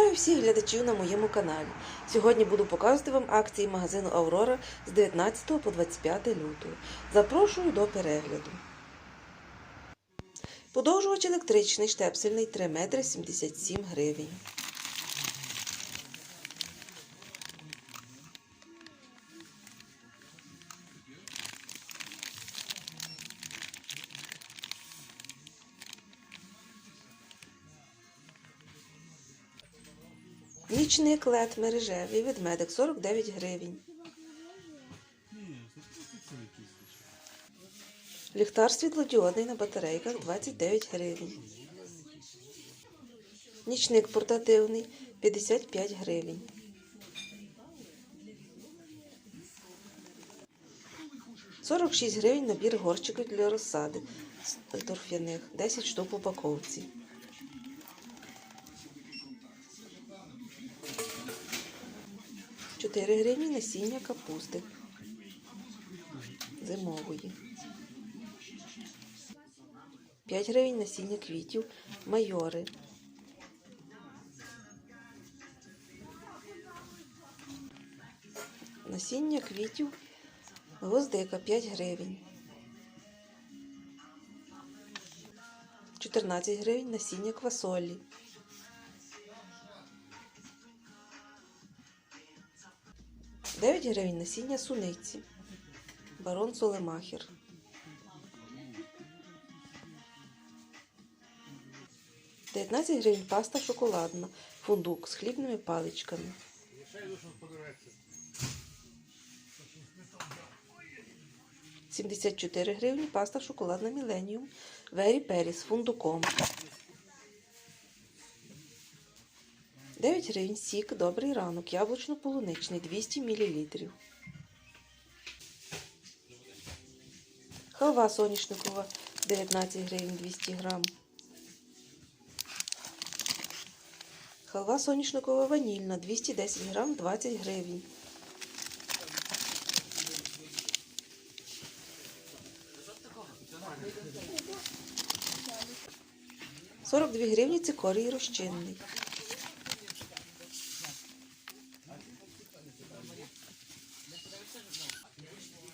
Вітаю всіх глядачів на моєму каналі. Сьогодні буду показувати вам акції магазину Аврора з 19 по 25 лютого. Запрошую до перегляду. Подовжувач електричний штепсельний 3 метри 77 гривень. Нічник лед мережевий ведмедик 49 гривень. Ліхтар світлодіодний на батарейках 29 гривень. Нічник портативний 55 гривень. Сорок шість гривень набір горщиків для розсади торф'яних, 10 штук в упаковці. Чотири гривні насіння капусти зимової. 5 гривень насіння квітів майори. Насіння квітів гвоздика 5 гривень. 14 гривень насіння квасолі. Дев'ять гривень насіння суниці. Барон Солемахер. Дев'ятнадцять гривень паста шоколадна. Фундук з хлібними паличками. Сімдесят чотири гривні паста шоколадна Міленіум. Вері Пері з фундуком. 9 гривень сік, добрий ранок, яблучно-полуничний 200 мл. Халва соняшникова 19 гривень 200 грам. Халва соняшникова ванільна 210 грам 20 гривень. Сорок дві гривні цикорій розчинний.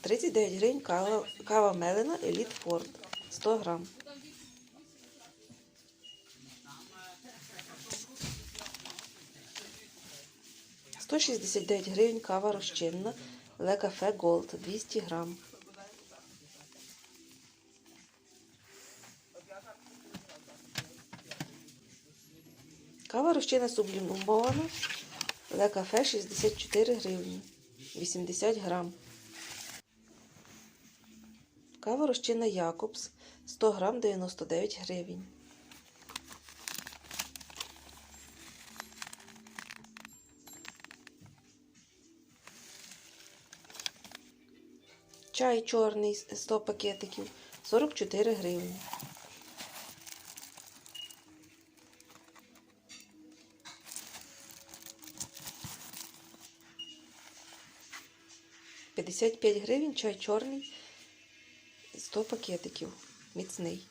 39 гривень кава, кава мелена Еліт Форд 100 грам. Сто шістдесят дев'ять гривень кава розчинна Ле Кафе Голд 200 грам. Кава розчинна сублімована Ле Кафе 64 гривні 80 грам. Кава розчинна Якобс 100 грам 99 гривень. Чай чорний 100 пакетиків 44 гривні. П'ятдесят п'ять гривень чай чорний 100 пакетиків. Міцний.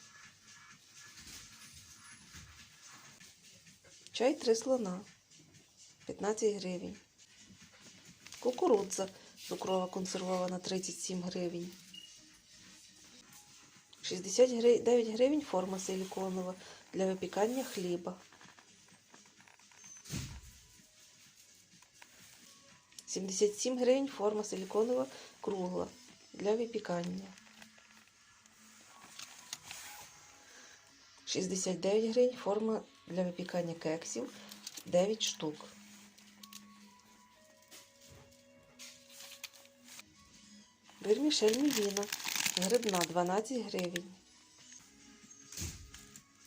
Чай три слона. 15 гривень. Кукурудза цукрова консервована 37 гривень. 69 гривень форма силіконова для випікання хліба. 77 гривень форма силіконова кругла для випікання. 69 гривень форма для випікання кексів 9 штук. Вермішель мівіна грибна 12 гривень.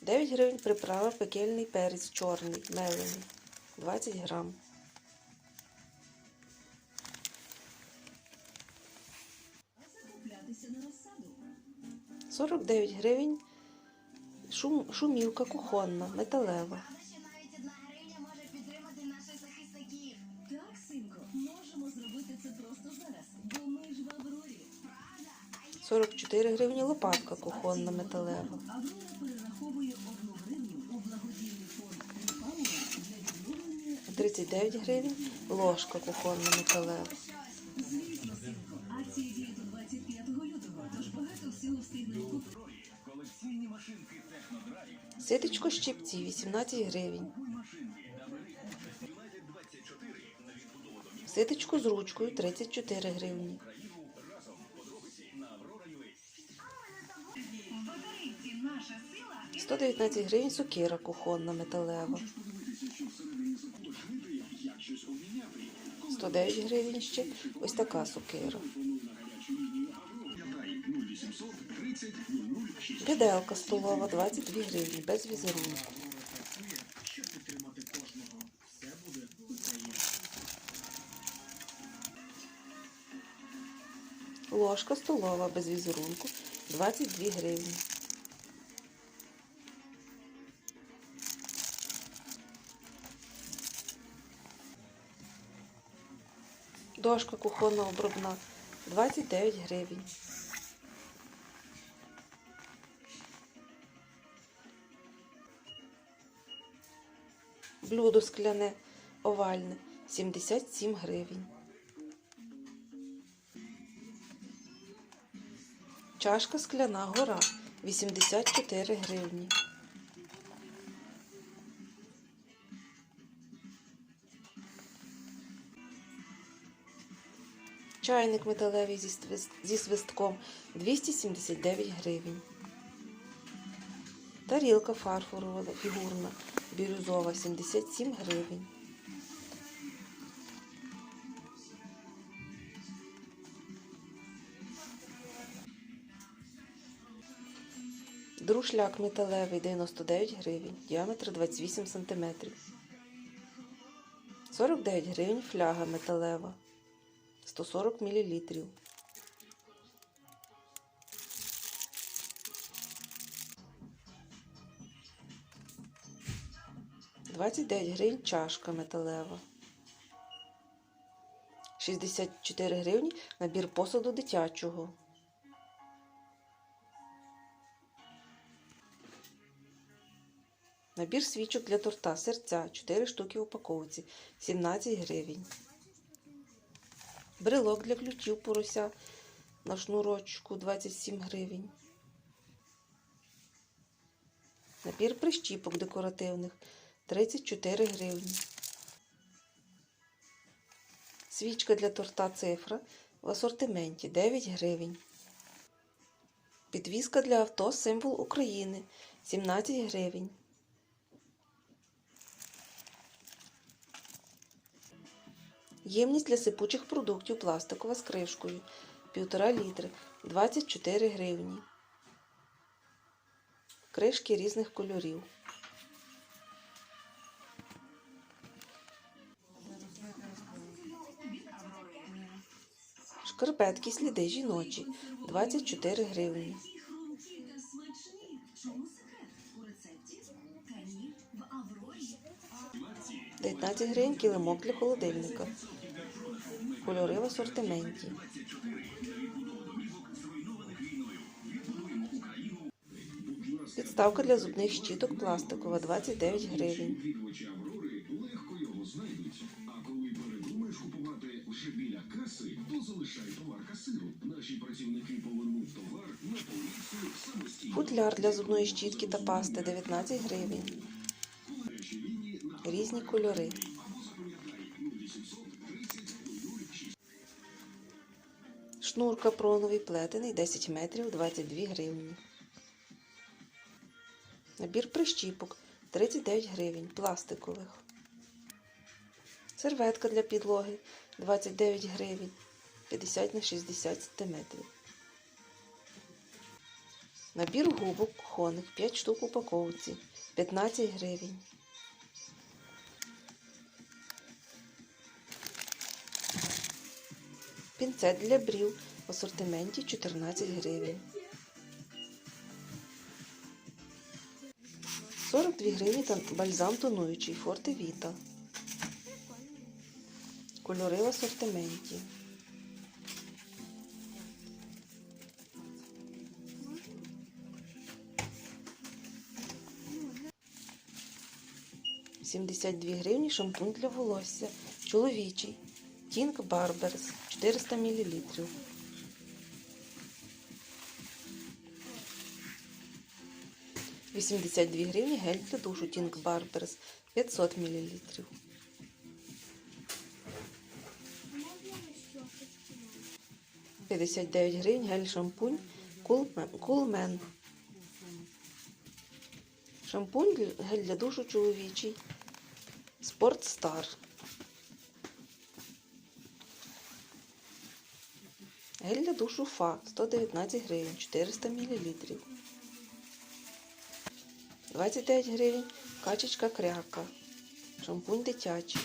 9 гривень приправа пекельний перець чорний, мелений 20 грам. Сорок дев'ять гривень Шум, шумівка кухонна, металева. можемо зробити це просто зараз, бо ми ж в Аврорі. 44 гривні лопатка кухонна металева. Аврора перераховує одну гривню у благодійний фонд «Репауер» для відновлення 39 гривень, ложка кухонна металева. Ситечко щипці 18 гривень. Ситечко з ручкою 34 гривні. І 119 гривень сукира кухонна металева. 109 гривень ще ось така сукира. Піделка столова 22 гривні без візерунку. Ложка столова без візерунку 22 гривні. Дошка кухонна обробна 29 гривень. Блюдо скляне овальне 77 гривень. Чашка скляна гора 84 гривні. Чайник металевий зі, свис- зі свистком 279 гривень. Тарілка фарфорова фігурна бірюзова 77 гривень. Друшляк металевий 99 гривень, діаметр 28 см. 49 гривень фляга металева 140 мл. Двадцять дев'ять гривень чашка металева. 64 гривні набір посуду дитячого. Набір свічок для торта серця 4 штуки в упаковці 17 гривень. Брелок для ключів порося на шнурочку 27 гривень. Набір прищіпок декоративних 34 гривні. Свічка для торта цифра в асортименті 9 гривень. Підвізка для авто символ України 17 гривень. Ємність для сипучих продуктів пластикова з кришкою 1,5 літри 24 гривні. Кришки різних кольорів. Шкарпетки сліди жіночі 24 гривні. 19 гривень килимок для холодильника. Кольори в асортименті. Підставка для зубних щіток пластикова 29 гривень. Футляр для зубної щітки та пасти 19 гривень. Різні кольори. або запам'ятай 0800 30 006. Шнур капроновий плетений 10 метрів 22 гривні. Набір прищіпок 39 гривень пластикових. Серветка для підлоги 29 гривень 50 на 60 см. Набір губок кухонних 5 штук упаковці 15 гривень. Пінцет для брів в асортименті 14 гривень. 42 гривні та бальзам тонуючий Форте Віта. Кольори в асортименті. 72 гривні шампунь для волосся. Чоловічий. Тінк Барберс 400 мл. Вісімдесят дві гривні гель для душу Тінк Барберс 500 мл. Ще 59 гривень гель шампунь Кулмен. Шампунь гель для душу чоловічий. Спорт Стар. Гель для душу Фа 119 гривень 400 мл. 29 гривень качечка кряка. Шампунь дитячий.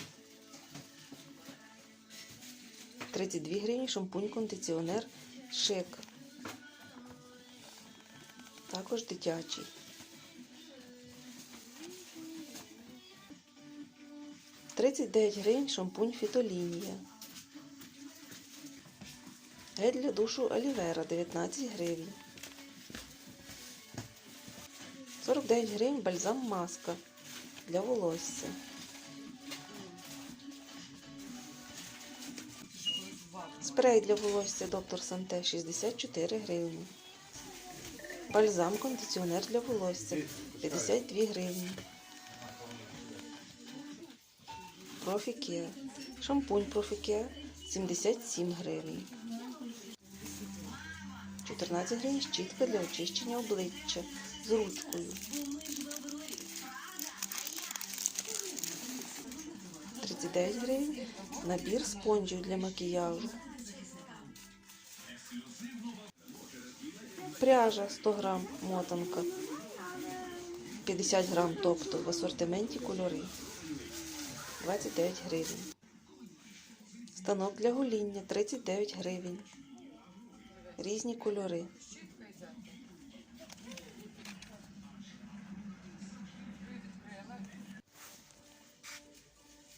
32 гривні шампунь-кондиціонер Шик. Також дитячий. Тридцять дев'ять гривень шампунь Фітолінія. Гель для душу Олівера 19 гривень. 49 гривень бальзам маска для волосся. Спрей для волосся доктор Санте 64 гривні. Бальзам кондиціонер для волосся 52 гривні. Профіке. Шампунь Профіке 77 гривень. 14 гривень щітка для очищення обличчя з ручкою. 39 гривень набір спонжів для макіяжу. Пряжа 100 грам мотанка. 50 грам тобто в асортименті кольори. 29 гривень. Станок для гоління 39 гривень. Різні кольори.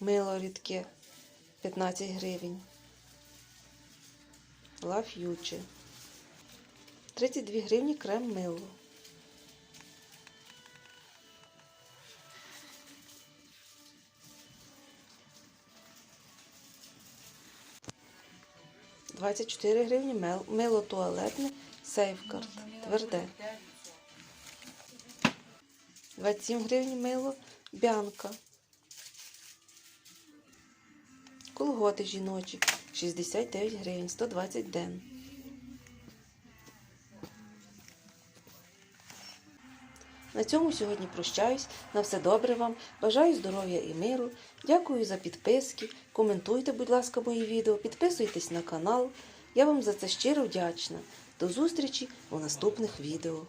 Мило рідке 15 гривень. Ла Ф'юче. 32 гривні крем мило. Двадцять чотири гривні мило туалетне сейфкарт. Тверде. 27 гривень мило бянка. Колготи жіночі 69 гривень, 120 ден. На цьому сьогодні прощаюсь. На все добре вам. Бажаю здоров'я і миру. Дякую за підписки. Коментуйте, будь ласка, мої відео, підписуйтесь на канал. Я вам за це щиро вдячна. До зустрічі у наступних відео.